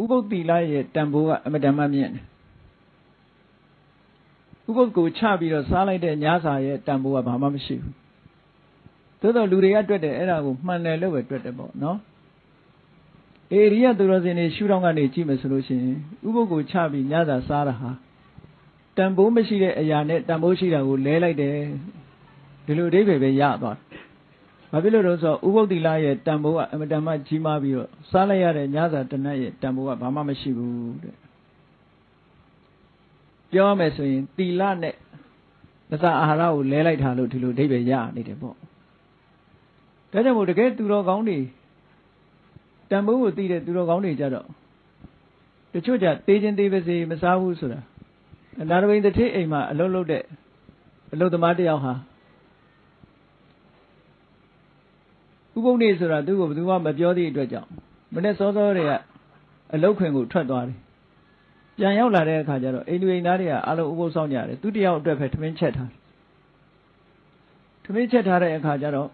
ဥပုပ်တိလရဲ့တန်ဖိုးကအမတန်မှမြင့်တယ်ဥပုပ်ကိုချပြီးတော့စားလိုက်တဲ့ညစာရဲ့တန်ဖိုးကဘာမှမရှိဘူးသို့တော့လူတွေကတွက်တယ်အဲ့ဒါကိုမှန်တယ်လို့ပဲတွက်တယ်ပေါ့နော်အေရိယသူတော်စင်တွေရှုထောင့်ကနေကြည့်မယ်ဆိုလို့ရှိရင်ဥပုပ်ကိုချပြီးညစာစားတာဟာတန်ဖိုးမရှိတဲ့အရာနဲ့တန်ဖိုးရှိတာကိုလဲလိုက်တယ်ဒီလိုအဓိပ္ပာယ်ပဲရသွားတယ် ဘာဖြစ်လို့လဲဆိုတော့ဥပုပ်တိလရဲ့တန်ဖိုးကအမတန်မှကြီးမားပြီးတော့စားလိုက်ရတဲ့ညစာတနတ်ရဲ့တန်ဖိုးကဘာမှမရှိဘူးတဲ့ပြောရမယ်ဆိုရင်တိလနဲ့မစာအာဟာရကိုလဲလိုက်တာလို့ဒီလိုအဓိပ္ပာယ်ရနေတယ်ပေါ့ဒါကြောင့်မို့တကယ်သူတော်ကောင်းတွေတန်ဖိုးကိုသိတဲ့သူတော်ကောင်းတွေကြတော့တချို့ကြတေးချင်းသေးပါစေမစားဘူးဆိုတာနာရဝိန်တထေးအိမ်မှာအလုံးလုံးတဲ့အလုံးသမားတယောက်ဟာ ဥပုပ်နေဆိုတာသူ့ကိုဘယ်သူမှမပြောသည့်အတွက်ကြောင့်မနေ့စောစောတွေကအလုတ်ခွင်ကိုထွက်သွားတယ်ပြန်ရောက်လာတဲ့အခါကျတော့အိမ်လူအိမ်သားတွေကအလုံးဥပုပ်ဆောင်ကြတယ်သူတယောက်အတွက်ပဲထမင်းချက်ထားထမင်းချက်ထားတဲ့အခါကျတော့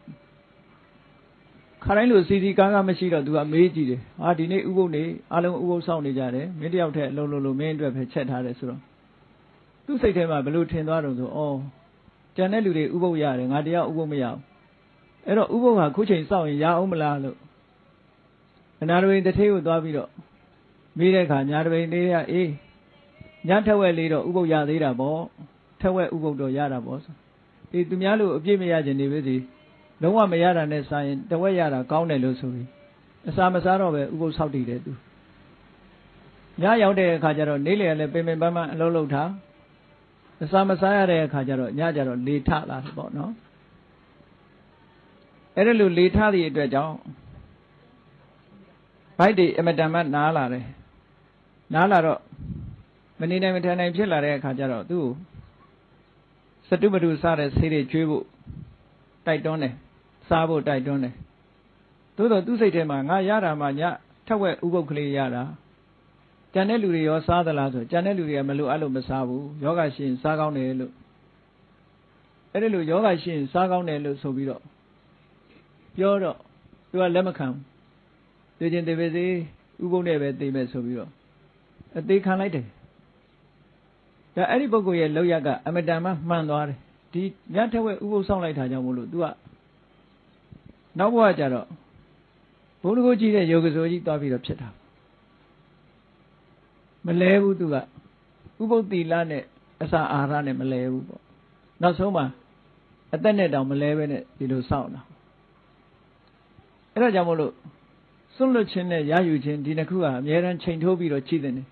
ခါတိုင်းလိုစီစီကားကားမရှိတော့သူကမေးကြည့်တယ်ဟာဒီနေ့ဥပုပ်နေအလုံးဥပုပ်ဆောင်နေကြတယ်မင်းတယောက်တည်းအလုံးလုံးလို့မင်းအတွက်ပဲချက်ထားတယ်ဆိုတော့သူ့စိတ်ထဲမှာဘလို့ထင်သွားတော့ဆိုဩကျန်တဲ့လူတွေဥပုပ်ရတယ်ငါတရားဥပုပ်မရဘူး အဲ့တော့ဥပုပ်ဟာခုချိန်စောင့်ရင်ရအောင်မလားလို့အနာရဝိတထေးကိုသွားပြီးတော့မေးတဲ့အခါညာတပိန်လေးကအေးညထက်ဝက်လေးတော့ဥပုပ်ရသေးတာပေါ့ထက်ဝက်ဥပုပ်တော့ရတာပေါ့ဆိုအေးသူများလို့အပြည့်မရခြင်းနေပဲစီလုံးဝမရတာနဲ့စာရင်တဝက်ရတာကောင်းတယ်လို့ဆိုပြီးအစာမစားတော့ပဲဥပုပ်ဆောက်တည်တယ်သူညရောက်တဲ့အခါကျတော့နေလေလည်းပင်ပင်ပန်းပန်းအလုံးလုံးထားအစာမစားရတဲ့အခါကျတော့ညကျတော့လေထလာတယ်ပေါ့နော် အဲ့ဒါလို့လေထသည့်အတွက်ကြောင့်ဘိုက်တွေအမတန်မှနားလာတယ်နားလာတော့မနေနိုင်မထိုင်နိုင်ဖြစ်လာတဲ့အခါကျတော့သူ့ကိုစတုပတုစတဲ့ဆေးတွေကျွေးဖို့တိုက်တွန်းတယ်စားဖို့တိုက်တွန်းတယ်သို့တော့သူ့စိတ်ထဲမှာငါရတာမှညထက်ဝက်ဥပုပ်ကလေးရတာကြံတဲ့လူတွေရောစားသလားဆိုကြံတဲ့လူတွေကမလို့အဲ့လိုမစားဘူးယောဂရှင်စားကောင်းတယ်လို့အဲ့ဒီလိုယောဂရှင်စားကောင်းတယ်လို့ဆိုပြီးတော့ ပြောတော့သူကလက်မခံသိချင်းတေပေစေဥပုံနဲ့ပဲသိမဲ့ဆိုပြီးတော့အသေးခံလိုက်တယ်ဒါအဲ့ဒီပုဂ္ဂိုလ်ရဲ့လောက်ရကအမတန်မှမှန်သွားတယ်ဒီညထက်ဝဲဥပုပ်ဆောင်လိုက်တာကြောင့်မို့လို့ तू ကနောက်ဘဝကျတော့ဘုန်းတော်ကြီးတဲ့ယောဂစိုးကြီးသွားပြီးတော့ဖြစ်တာမလဲဘူး तू ကဥပုပ်တိလနဲ့အစာအာဟာရနဲ့မလဲဘူးပေါ့နောက်ဆုံးမှာအသက်နဲ့တောင်မလဲပဲနဲ့ဒီလိုစောင့်တာ အဲ့ဒါကြောင့်မို့လို့စွန့်လွတ်ခြင်းနဲ့ရယူခြင်းဒီနှစ်ခုဟာအများရန်ချိန်ထိုးပြီးတော့ကြည့်တဲ့နေ